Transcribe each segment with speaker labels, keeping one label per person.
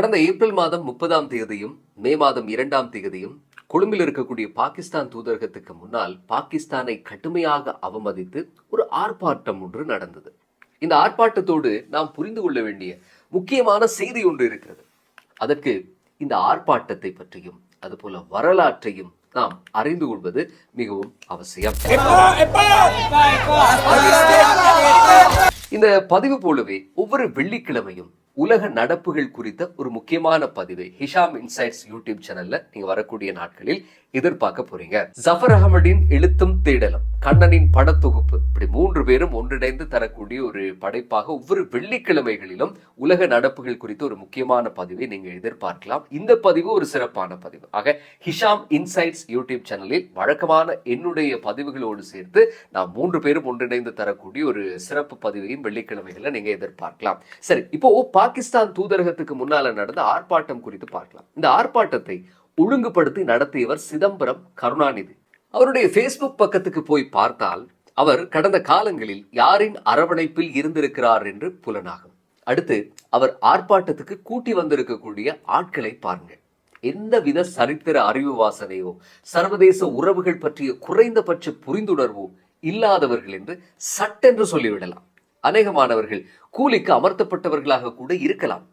Speaker 1: கடந்த ஏப்ரல் மாதம் முப்பதாம் தேதியும் மே மாதம் இரண்டாம் தேதியும் கொழும்பில் இருக்கக்கூடிய பாகிஸ்தான் தூதரகத்துக்கு முன்னால் பாகிஸ்தானை கடுமையாக அவமதித்து ஒரு ஆர்ப்பாட்டம் ஒன்று நடந்தது. இந்த ஆர்ப்பாட்டத்தோடு நாம் புரிந்து கொள்ள வேண்டிய முக்கியமான செய்தி ஒன்று இருக்கிறது. அதற்கு இந்த ஆர்ப்பாட்டத்தை பற்றியும் அதுபோல வரலாற்றையும் நாம் அறிந்து கொள்வது மிகவும் அவசியம். இந்த பதிவு போலவே ஒவ்வொரு வெள்ளிக்கிழமையும் உலக நடப்புகள் குறித்த ஒரு முக்கியமான பதிவை ஹிஷாம் இன்சைட்ஸ் யூடியூப் சேனல்ல நீங்க வரக்கூடிய நாட்களில் எதிர்பார்க்க போறீங்க. ஜஃபர் அகமதின் எழுத்தும் தேடலும் கண்ணனின் படத்தொகுப்பு. இப்படி மூன்று பேரும் ஒன்றிணைந்து தரக்கூடிய ஒரு படைப்பாக ஒவ்வொரு வெள்ளிக்கிழமைகளிலும் உலக நடப்புகள் குறித்து ஒரு முக்கியமான பதிவை நீங்க எதிர்பார்க்கலாம். இந்த பதிவு ஒரு சிறப்பான பதிவு. ஆக ஹிஷாம் இன்சைட்ஸ் யூடியூப் சேனலில் வழக்கமான என்னுடைய பதிவுகளோடு சேர்த்து நான் மூன்று பேரும் ஒன்றிணைந்து தரக்கூடிய ஒரு சிறப்பு பதிவையும் வெள்ளிக்கிழமைகளில் நீங்க எதிர்பார்க்கலாம். சரி இப்போ பாகிஸ்தான் தூதரகத்துக்கு முன்னால நடந்த ஆர்ப்பாட்டம் குறித்து பார்க்கலாம். இந்த ஆர்ப்பாட்டத்தை ஒழுங்குபடுத்தி நடத்தியவர் சிதம்பரம் கருணாநிதி. அவருடைய ஃபேஸ்புக் பக்கத்துக்கு போய் பார்த்தால் அவர் கடந்த காலங்களில் யாரின் அரவணைப்பில் இருந்திருக்கிறார் என்று புலனாகும். அடுத்து அவர் ஆர்ப்பாட்டத்துக்கு கூட்டி வந்திருக்கக்கூடிய ஆட்களை பாருங்க எந்தவித சரித்திர அறிவு வாசனையோ சர்வதேச உறவுகள் பற்றிய குறைந்தபட்ச புரிந்துணர்வோ இல்லாதவர்கள் என்று சட்டென்று சொல்லிவிடலாம். அநேகமானவர்கள் கூலிக்கு அமர்த்தப்பட்டவர்களாக கூட இருக்கலாம்.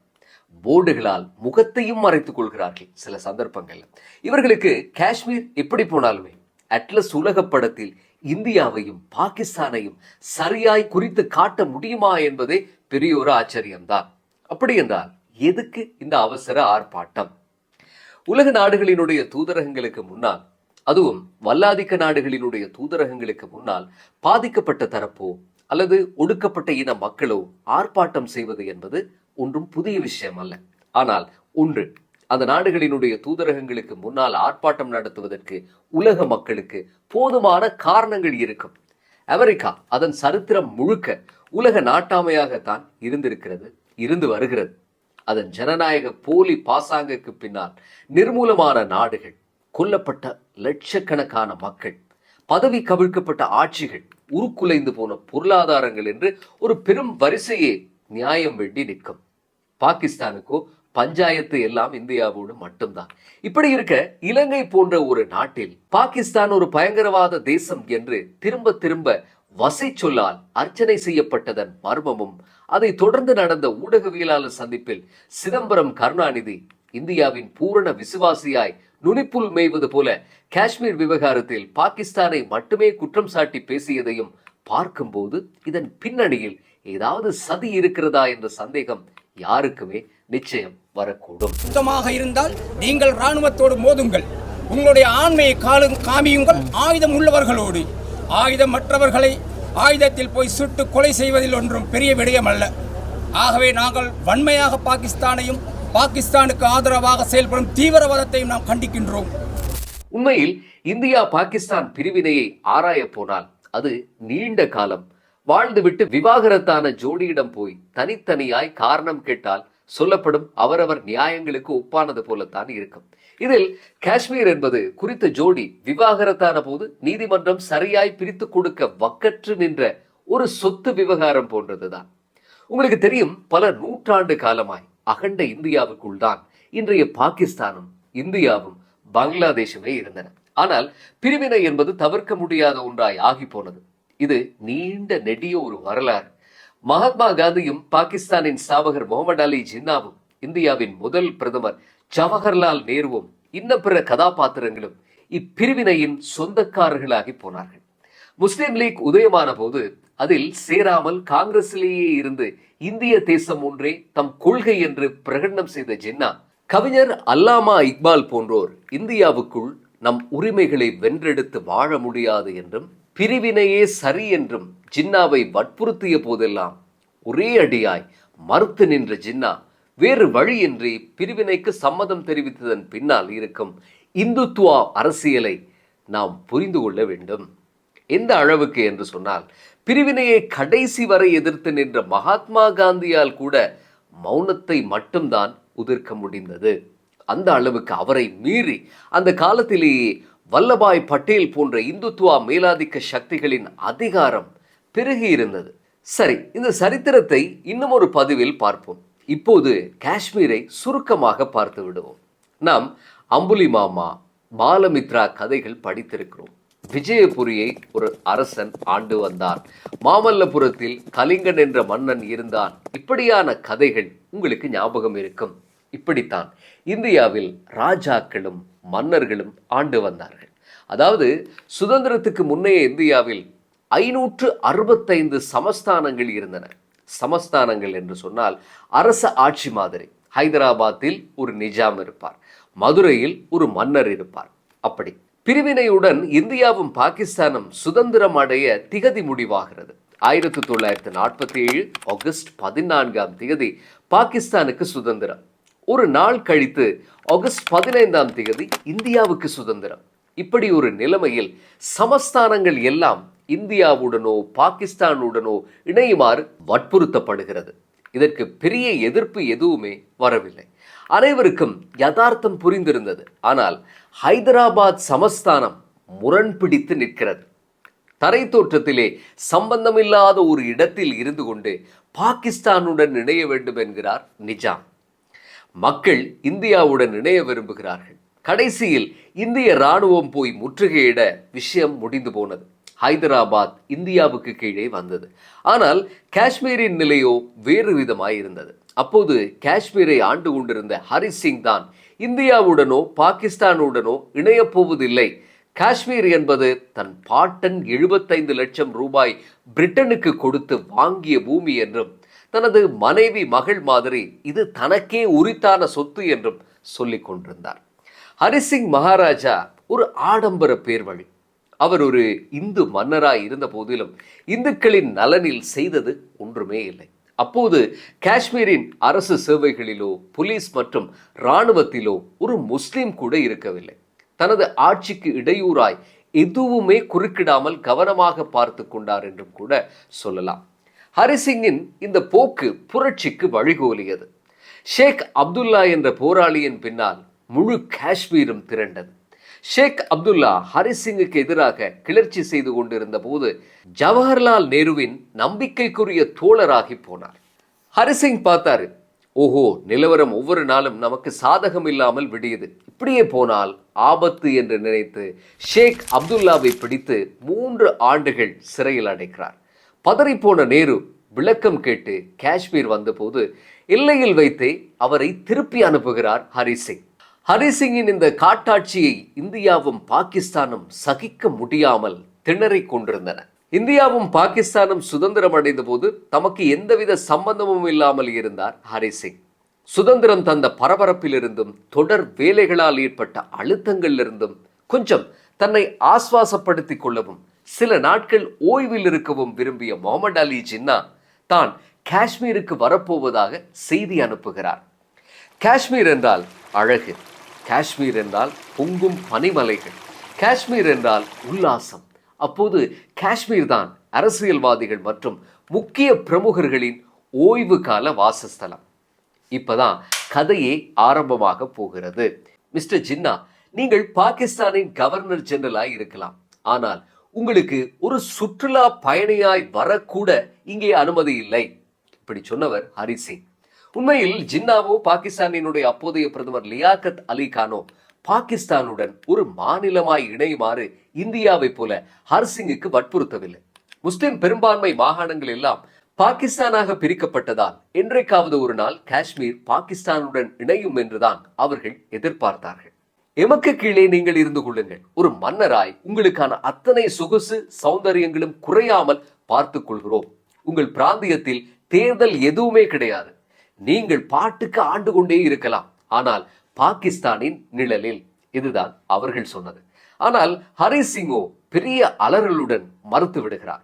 Speaker 1: போர்டுகளால் முகத்தையும் மறைத்துக் கொள்கிறார்கள் சில சந்தர்ப்பங்கள்ல. இவர்களுக்கு காஷ்மீர் எப்படி போனாலுமே அட்லஸ் உலக படத்தில் இந்தியாவையும் பாகிஸ்தானையும் சரியாய் குறித்து காட்ட முடியுமா என்பதே பெரிய ஒரு ஆச்சரியம்தான். அப்படி என்றால் எதுக்கு இந்த அவசர ஆர்ப்பாட்டம்? உலக நாடுகளினுடைய தூதரகங்களுக்கு முன்னால் அதுவும் வல்லாதிக்க நாடுகளினுடைய தூதரகங்களுக்கு முன்னால் பாதிக்கப்பட்ட தரப்போ அல்லது ஒடுக்கப்பட்ட இன மக்களோ ஆர்ப்பாட்டம் செய்வது என்பது ஒன்றும் புதிய விஷயம் அல்ல. ஆனால் ஒன்று அந்த நாடுகளினுடைய தூதரகங்களுக்கு முன்னால் ஆர்ப்பாட்டம் நடத்துவதற்கு உலக மக்களுக்கு போதுமான காரணங்கள் இருக்கும். அமெரிக்கா அதன் சரித்திரம் முழுக்க உலக நாட்டாமையாகத்தான் இருந்திருக்கிறது இருந்து வருகிறது. அதன் ஜனநாயக போலி பாசாங்குக்கு பின்னால் நிர்மூலமான நாடுகள் கொல்லப்பட்ட லட்சக்கணக்கான மக்கள் பதவி கவிழ்க்கப்பட்ட ஆட்சிகள் உருக்குலைந்து போன பொருளாதாரங்கள் என்று ஒரு பெரும் வரிசையே நியாயம் வேண்டி நிற்கும். பாகிஸ்தானுக்கோ பஞ்சாயத்து எல்லாம் இந்தியாவோடு மட்டும்தான். இப்படி இருக்க இலங்கை போன்ற ஒரு நாட்டில் பாகிஸ்தான் ஒரு பயங்கரவாத தேசம் என்று திரும்ப திரும்ப வசை சொல்லால் அர்ச்சனை செய்யப்பட்டதன் மர்மமும் அதை தொடர்ந்து நடந்த ஊடகவியலாளர் சந்திப்பில் சிதம்பரம் கருணாநிதி இந்தியாவின் பூரண விசுவாசியாய் நுனிப்புல் மேய்வது போல காஷ்மீர் விவகாரத்தில் பாகிஸ்தானை மட்டுமே குற்றம் சாட்டி பேசியதையும் பார்க்கும்போது இதன் பின்னணியில் ஏதாவது சதி இருக்கிறதா என்ற சந்தேகம் யாருக்குமே நிச்சயம் வரக்கூடும்.
Speaker 2: சுத்தமாக இருந்தால் நீங்கள் ராணுவத்தோடு மோதுங்கள். உங்களுடைய ஆண்மையை காலு காமியுங்கள் ஆயுதம் உள்ளவர்களோடு. ஆயுதம் மற்றவர்களை ஆயுதத்தில் போய் சுட்டு கொலை செய்வதில் ஒன்றும் பெரிய விடயம் அல்ல. ஆகவே நாங்கள் வன்மையாக பாகிஸ்தானையும் பாகிஸ்தானுக்கு ஆதரவாக செயல்படும் தீவிரவாதத்தையும் நாம் கண்டிக்கின்றோம்.
Speaker 1: உண்மையில் இந்தியா பாகிஸ்தான் பிரிவினையை ஆராய போனால் அது நீண்ட காலம் வாழ்ந்துவிட்டு விவாகரத்தான ஜோடியிடம் போய் தனித்தனியாய் காரணம் கேட்டால் சொல்லப்படும் அவரவர் நியாயங்களுக்கு ஒப்பானது போலத்தான் இருக்கும். இதில் காஷ்மீர் என்பது குறித்த ஜோடி விவாகரத்தான போது நீதிமன்றம் சரியாய் பிரித்து கொடுக்க வக்கற்று நின்ற ஒரு சொத்து விவகாரம் போன்றதுதான். உங்களுக்கு தெரியும் பல நூற்றாண்டு காலமாய் அகண்ட இந்தியாவுக்குள் தான் இன்றைய பாகிஸ்தானும் இந்தியாவும் பங்களாதேஷுமே இருந்தன. ஆனால் பிரிவினை என்பது தவிர்க்க முடியாத ஒன்றாய் ஆகி போனது. இது நீண்ட நெடிய ஒரு வரலாறு. மகாத்மா காந்தியும் பாகிஸ்தானின் சாவகர் முகமது அலி ஜின்னாவும் இந்தியாவின் முதல் பிரதமர் ஜவஹர்லால் நேருவும் இன்ன பிற கதாபாத்திரங்களும் இப்பிரிவினையின் சொந்தக்காரர்களாகி போனார்கள். முஸ்லிம் லீக் உதயமான போது அதில் சேராமல் காங்கிரசிலேயே இருந்து இந்திய தேசம் ஒன்றே தம் கொள்கை என்று பிரகடனம் செய்த ஜின்னா கவிஞர் அல்லாமா இக்பால் போன்றோர் இந்தியாவுக்குள் நம் உரிமைகளை வென்றெடுத்து வாழ முடியாது என்றும் பிரிவினையே சரி என்றும் ஜின்னாவை வற்புறுத்திய போதெல்லாம் ஒரே அடியாய் மறுத்து நின்ற ஜின்னா வேறு வழியின்றி பிரிவினைக்கு சம்மதம் தெரிவித்ததன் பின்னால் இருக்கும் இந்துத்துவா அரசியலை நாம் புரிந்து கொள்ள வேண்டும். எந்த அளவுக்கு என்று சொன்னால் பிரிவினையை கடைசி வரை எதிர்த்து நின்ற மகாத்மா காந்தியால் கூட மௌனத்தை மட்டும்தான் உதிர்க்க முடிந்தது. அந்த அளவுக்கு அவரை மீறி அந்த காலத்திலேயே வல்லபாய் பட்டேல் போன்ற இந்துத்துவா மேலாதிக்க சக்திகளின் அதிகாரம் பெருகி இருந்தது. சரி இந்த சரித்திரத்தை இன்னும் ஒரு பதிவில் பார்ப்போம். இப்போது காஷ்மீரை சுருக்கமாக பார்த்து விடுவோம். நாம் அம்புலி மாமா பாலமித்ரா கதைகள் படித்திருக்கிறோம். விஜயபுரியை ஒரு அரசன் ஆண்டு வந்தார் மாமல்லபுரத்தில் கலிங்கன் என்ற மன்னன் இருந்தான். இப்படியான கதைகள் உங்களுக்கு ஞாபகம் இருக்கும். இப்படித்தான் இந்தியாவில் ராஜாக்களும் மன்னர்களும் ஆண்டு வந்தார்கள். அதாவது சுதந்திரத்துக்கு முன்னைய இந்தியாவில் ஐநூற்று அறுபத்தைந்து சமஸ்தானங்கள் இருந்தன. சமஸ்தானங்கள் என்று சொன்னால் அரச ஆட்சி மாதிரி. ஹைதராபாத்தில் ஒரு நிஜாம் இருப்பார். மதுரையில் ஒரு மன்னர் இருப்பார். அப்படி. பிரிவினையுடன் இந்தியாவும் பாகிஸ்தானும் சுதந்திரம் அடைய திகதி முடிவாகிறது. ஆயிரத்தி தொள்ளாயிரத்தி நாற்பத்தி ஏழு ஆகஸ்ட் பதினான்காம் தேதி பாகிஸ்தானுக்கு சுதந்திரம். ஒரு நாள் கழித்து ஆகஸ்ட் பதினைந்தாம் தேதி இந்தியாவுக்கு சுதந்திரம். இப்படி ஒரு நிலைமையில் சமஸ்தானங்கள் எல்லாம் இந்தியாவுடனோ பாகிஸ்தானுடனோ இணையுமாறு வற்புறுத்தப்படுகிறது. இதற்கு பெரிய எதிர்ப்பு எதுவுமே வரவில்லை. அனைவருக்கும் யதார்த்தம் புரிந்திருந்தது. ஆனால் ஹைதராபாத் சமஸ்தானம் முரண்பிடித்து நிற்கிறது. தரை தோற்றத்திலே சம்பந்தமில்லாத ஒரு இடத்தில் இருந்து கொண்டு பாகிஸ்தானுடன் இணைய வேண்டும் என்கிறார் நிஜாம். மக்கள் இந்தியாவுடன் இணைய விரும்புகிறார்கள். கடைசியில் இந்திய ராணுவம் போய் முற்றுகையிட விஷயம் முடிந்து போனது. ஹைதராபாத் இந்தியாவுக்கு கீழே வந்தது. ஆனால் காஷ்மீரின் நிலையோ வேறு விதமாய் இருந்தது. அப்போது காஷ்மீரை ஆண்டு கொண்டிருந்த ஹரி சிங் தான் இந்தியாவுடனோ பாகிஸ்தானுடனோ இணையப் போவதில்லை. காஷ்மீர் என்பது தன் பாட்டன் எழுபத்தைந்து லட்சம் ரூபாய் பிரிட்டனுக்கு கொடுத்து வாங்கிய பூமி என்றும் தனது மனைவி மகள் மாதிரி இது தனக்கே உரித்தான சொத்து என்றும் சொல்லிக் கொண்டிருந்தார். ஹரிசிங் மகாராஜா ஒரு ஆடம்பர பேர்வழி. அவர் ஒரு இந்து மன்னராய் இருந்த போதிலும் இந்துக்களின் நலனில் செய்தது ஒன்றுமே இல்லை. அப்போது காஷ்மீரின் அரசு சேவைகளிலோ போலீஸ் மற்றும் இராணுவத்திலோ ஒரு முஸ்லீம் கூட இருக்கவில்லை. தனது ஆட்சிக்கு இடையூறாய் எதுவுமே குறுக்கிடாமல் கவனமாக பார்த்து கொண்டார் என்றும் கூட சொல்லலாம். ஹரிசிங்கின் இந்த போக்கு புரட்சிக்கு வழிகோலியது. ஷேக் அப்துல்லா என்ற போராளியின் பின்னால் முழு காஷ்மீரும் திரண்டது. ஷேக் அப்துல்லா ஹரிசிங்குக்கு எதிராக கிளர்ச்சி செய்து கொண்டிருந்த போது ஜவஹர்லால் நேருவின் நம்பிக்கைக்குரிய தோழராகி போனார். ஹரிசிங் பார்த்தாரு ஓஹோ நிலவரம் ஒவ்வொரு நாளும் நமக்கு சாதகம் இல்லாமல் விடியுது. இப்படியே போனால் ஆபத்து என்று நினைத்து ஷேக் அப்துல்லாவை பிடித்து மூன்று ஆண்டுகள் சிறையில் அடைக்கிறார். பதறிப்போன நேரு விளக்கம் கேட்டு காஷ்மீர் வந்தபோது எல்லையில் வைத்தே அவரை திருப்பி அனுப்புகிறார் ஹரிசிங். ஹரிசிங்கின் இந்த காட்டாட்சியை இந்தியாவும் பாகிஸ்தானும் சகிக்க முடியாமல் திணறிக் கொண்டிருந்தன. இந்தியாவும் பாகிஸ்தானும் சுதந்திரம் அடைந்த போது தமக்கு எந்தவித சம்பந்தமும் இல்லாமல் இருந்தார் ஹரிசிங். சுதந்திரம் தந்த பரபரப்பிலிருந்தும் தொடர் வேலைகளால் ஏற்பட்ட அழுத்தங்களிலிருந்தும் கொஞ்சம் தன்னை ஆஸ்வாசப்படுத்திக் கொள்ளவும் சில நாட்கள் ஓய்வில் இருக்கவும் விரும்பிய முகமது அலி ஜின்னா தான் காஷ்மீருக்கு வரப்போவதாக செய்தி அனுப்புகிறார். காஷ்மீர் என்றால் அழகு காஷ்மீர் என்றால் பொங்கும் பனிமலைகள் காஷ்மீர் என்றால் உல்லாசம். அப்போது காஷ்மீர் தான் அரசியல்வாதிகள் மற்றும் முக்கிய பிரமுகர்களின் ஓய்வு கால வாசஸ்தலம். இப்பதான் கதையே ஆரம்பமாக போகிறது. மிஸ்டர் ஜின்னா நீங்கள் பாகிஸ்தானின் கவர்னர் ஜெனரலாக இருக்கலாம். ஆனால் உங்களுக்கு ஒரு சுற்றுலா பயணியாய் வரக்கூட இங்கே அனுமதி இல்லை. இப்படி சொன்னவர் ஹரி சிங். உண்மையில் ஜின்னாவோ பாகிஸ்தானினுடைய அப்போதைய பிரதமர் லியாகத் அலி கானோ பாகிஸ்தானுடன் ஒரு மாநிலமாய் இணையுமாறு இந்தியாவை போல ஹர்சிங்குக்கு வற்புறுத்தவில்லை. முஸ்லிம் பெரும்பான்மை மாகாணங்கள் எல்லாம் பாகிஸ்தானாக பிரிக்கப்பட்டதால் என்றைக்காவது ஒரு நாள் காஷ்மீர் பாகிஸ்தானுடன் இணையும் என்றுதான் அவர்கள் எதிர்பார்த்தார்கள். எமக்கு கீழே நீங்கள் இருந்து கொள்ளுங்கள். ஒரு மன்னராய் உங்களுக்கான அத்தனை சொகுசு சௌந்தரியங்களும் குறையாமல் பார்த்துக் கொள்கிறோம். உங்கள் பிராந்தியத்தில் தேர்தல் எதுவுமே கிடையாது. நீங்கள் பாட்டுக்கு ஆண்டு கொண்டே இருக்கலாம். ஆனால் பாகிஸ்தானின் நிழலில் இதுதான் அவர்கள் சொன்னது. ஆனால் ஹரி சிங்கோ பெரிய அலறலுடன் மறுத்து விடுகிறார்.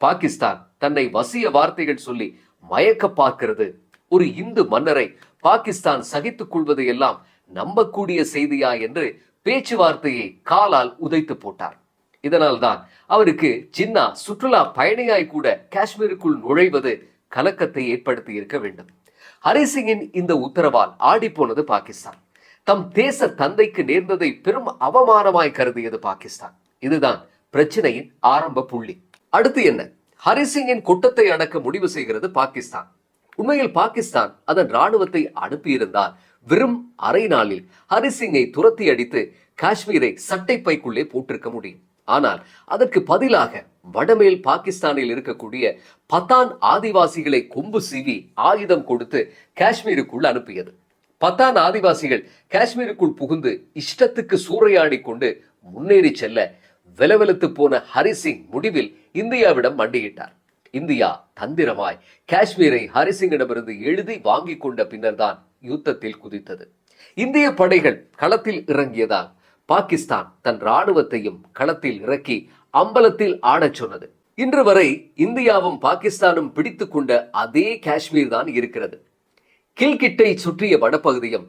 Speaker 1: பாகிஸ்தான் தன்னை வசிய வார்த்தைகள் சொல்லி மயக்க பார்க்கிறது. ஒரு இந்து மன்னரை பாகிஸ்தான் சகித்துக் கொள்வது எல்லாம் நம்பக்கூடிய செய்தியா என்று பேச்சுவார்த்தையை காலால் உதைத்து போட்டார். இதனால்தான் அவருக்கு ஜின்னா சுற்றுலா பயணியாய் கூட காஷ்மீருக்குள் நுழைவது கலக்கத்தை ஏற்படுத்தி இருக்க வேண்டும். ஹரிசிங்கின் இந்த உத்தரவால் ஆடிப்போனது பாகிஸ்தான். தம் தேச தந்தைக்கு நேர்ந்ததை பெரும் அவமானமாய் கருதியது பாகிஸ்தான். இதுதான் பிரச்சனையின் ஆரம்ப புள்ளி. அடுத்து என்ன? ஹரிசிங்கின் குட்டத்தை அடக்க முடிவு செய்கிறது பாகிஸ்தான். உண்மையில் பாகிஸ்தான் அதன் ராணுவத்தை அனுப்பியிருந்தால் வெறும் அரை நாளில் ஹரிசிங்கை துரத்தி அடித்து காஷ்மீரை சட்டைப்பைக்குள்ளே போட்டிருக்க முடியும். ஆனால் அதற்கு பதிலாக வடமேல் பாகிஸ்தானில் இருக்கக்கூடிய பத்தான் ஆதிவாசிகளை கொம்பு சீவி ஆயுதம் கொடுத்து காஷ்மீருக்குள் அனுப்பியது. பத்தான் ஆதிவாசிகள் காஷ்மீருக்குள் புகுந்து இஷ்டத்துக்கு சூறையாடி கொண்டு முன்னேறி செல்ல வெலவெலுத்து போன ஹரிசிங் முடிவில் இந்தியாவிடம் மண்டியிட்டார். இந்தியா தந்திரமாய் காஷ்மீரை ஹரிசிங்கிடமிருந்து எழுதி வாங்கி கொண்ட பின்னர்தான் யுத்தத்தில் குதித்தது. இந்திய படைகள் களத்தில் இறங்கியதால் பாகிஸ்தான் தன் ராணுவத்தையும் களத்தில் இறக்கி அம்பலத்தில் ஆடச் சொன்னது. இன்று வரை இந்தியாவும் பாகிஸ்தானும் பிடித்துக் கொண்ட அதே காஷ்மீர் தான் இருக்கிறது. கில்கிட்டை சுற்றிய வடபகுதியும்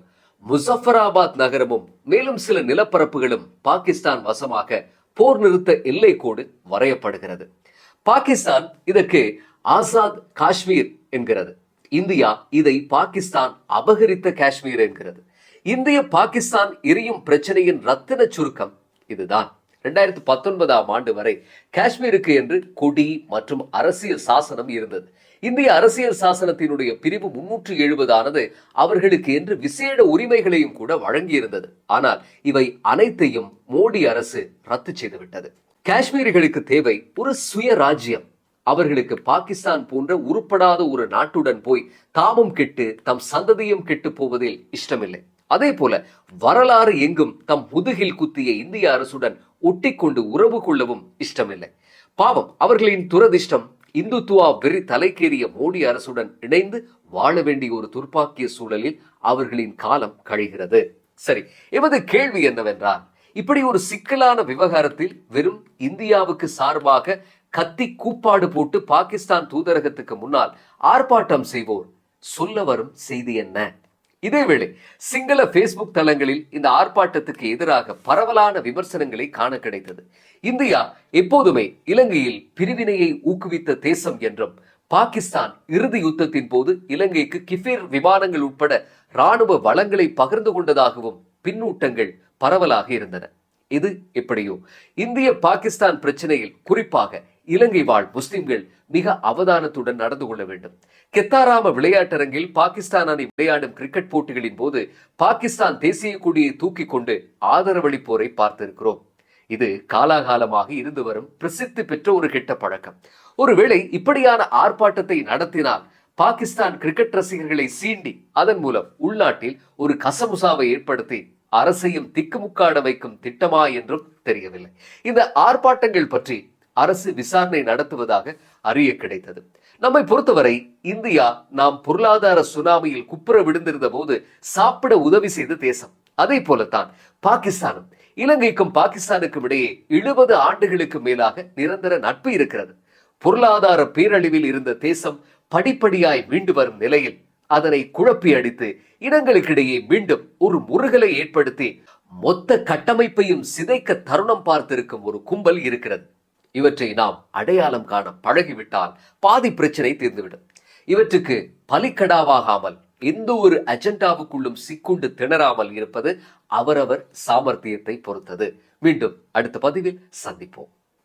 Speaker 1: முசஃபராபாத் நகரமும் மேலும் சில நிலப்பரப்புகளும் பாகிஸ்தான் வசமாக போர் நிறுத்த எல்லை கோடு வரையப்படுகிறது. பாகிஸ்தான் இதற்கு ஆசாத் காஷ்மீர் என்கிறது. இந்தியா இதை பாகிஸ்தான் அபகரித்த காஷ்மீர் என்கிறது. இந்திய பாகிஸ்தான் எரியும் பிரச்சனையின் ரத்தின சுருக்கம் இதுதான். ரெண்டாயிரத்தி பத்தொன்பதாம் ஆண்டு வரை காஷ்மீருக்கு என்று கொடி மற்றும் அரசியல் சாசனம் இருந்தது. இந்திய அரசியல் சாசனத்தினுடைய பிரிவு முன்னூற்று எழுபதானது அவர்களுக்கு என்று விசேட உரிமைகளையும் கூட வழங்கியிருந்தது. ஆனால் இவை அனைத்தையும் மோடி அரசு ரத்து செய்துவிட்டது. காஷ்மீரிகளுக்கு தேவை ஒரு சுயராஜ்யம். அவர்களுக்கு பாகிஸ்தான் போன்ற உருப்படாத ஒரு நாட்டுடன் போய் தாமும் கெட்டு தம் சந்ததியும் கெட்டு போவதில் இஷ்டமில்லை. அதே போல வரலாறு எங்கும் தம் முதுகில் குத்திய இந்திய அரசுடன் ஒட்டிக்கொண்டு உறவு கொள்ளவும் இஷ்டமில்லை. பாவம் அவர்களின் துரதிர்ஷ்டம் இந்துத்துவா வெறி தலைக்கேறிய மோடி அரசுடன் இணைந்து வாழ வேண்டிய ஒரு துர்ப்பாக்கிய சூழலில் அவர்களின் காலம் கழிகிறது. சரி எமது கேள்வி என்னவென்றால் இப்படி ஒரு சிக்கலான விவகாரத்தில் வெறும் இந்தியாவுக்கு சார்பாக கத்தி கூப்பாடு போட்டு பாகிஸ்தான் தூதரகத்துக்கு முன்னால் ஆர்ப்பாட்டம் செய்வோர் சொல்ல வரும் செய்தி என்ன? இதேவேளை சிங்கள பேஸ்புக் தளங்களில் இந்த ஆர்ப்பாட்டத்துக்கு எதிராக பரவலான விமர்சனங்களை காண கிடைத்தது. இந்தியா எப்போதுமே இலங்கையில் பிரிவினையை ஊக்குவித்த தேசம் என்றும் பாகிஸ்தான் இறுதி யுத்தத்தின் போது இலங்கைக்கு கிஃபேர் விமானங்கள் உட்பட ராணுவ வளங்களை பகிர்ந்து கொண்டதாகவும் பின்னூட்டங்கள் பரவலாக இருந்தன. இது எப்படியோ இந்திய பாகிஸ்தான் பிரச்சனையில் குறிப்பாக இலங்கை வாழ் முஸ்லிம்கள் மிக அவதானத்துடன் நடந்து கொள்ள வேண்டும். கெத்தாராம விளையாட்டரங்கில் பாகிஸ்தான் அணி விளையாடும் கிரிக்கெட் போட்டிகளின் போது பாகிஸ்தான் தேசிய கொடியை தூக்கி கொண்டு ஆதரவளிப்போரை பார்த்திருக்கிறோம். இது காலாகாலமாக இருந்து வரும் பிரசித்தி பெற்ற ஒரு கெட்ட பழக்கம். ஒருவேளை இப்படியான ஆர்ப்பாட்டத்தை நடத்தினால் பாகிஸ்தான் கிரிக்கெட் ரசிகர்களை சீண்டி அதன் மூலம் உள்நாட்டில் ஒரு கசமுசாவை ஏற்படுத்தி அரசையும் திக்குமுக்காட வைக்கும் திட்டமா என்றும் தெரியவில்லை. இந்த ஆர்ப்பாட்டங்கள் பற்றி அரசு விசாரணை நடத்துவதாக அறிய கிடைத்தது. நம்மை பொறுத்தவரை இந்தியா நாம் பொருளாதார சுனாமியில் குப்புற விழுந்திருந்த போது சாப்பிட உதவி செய்த தேசம். அதே போலத்தான் பாகிஸ்தானும். இலங்கைக்கும் பாகிஸ்தானுக்கும் இடையே எழுபது ஆண்டுகளுக்கு மேலாக நிரந்தர நட்பு இருக்கிறது. பொருளாதார பேரழிவில் இருந்த தேசம் படிப்படியாய் மீண்டு வரும் நிலையில் அதனை குழப்பி அடித்து இனங்களுக்கிடையே மீண்டும் ஒரு முருகலை ஏற்படுத்தி மொத்த கட்டமைப்பையும் சிதைக்க தருணம் பார்த்திருக்கும் ஒரு கும்பல் இருக்கிறது. இவற்றை நாம் அடையாளம் காண பழகிவிட்டால் பாதி பிரச்சனை தீர்ந்துவிடும். இவற்றுக்கு பலிக்கடாவாகாமல் எந்த ஒரு அஜெண்டாவுக்குள்ளும் சிக்குண்டு திணறாமல் இருப்பது அவரவர் சாமர்த்தியத்தை பொறுத்தது. மீண்டும் அடுத்த பதிவில் சந்திப்போம்.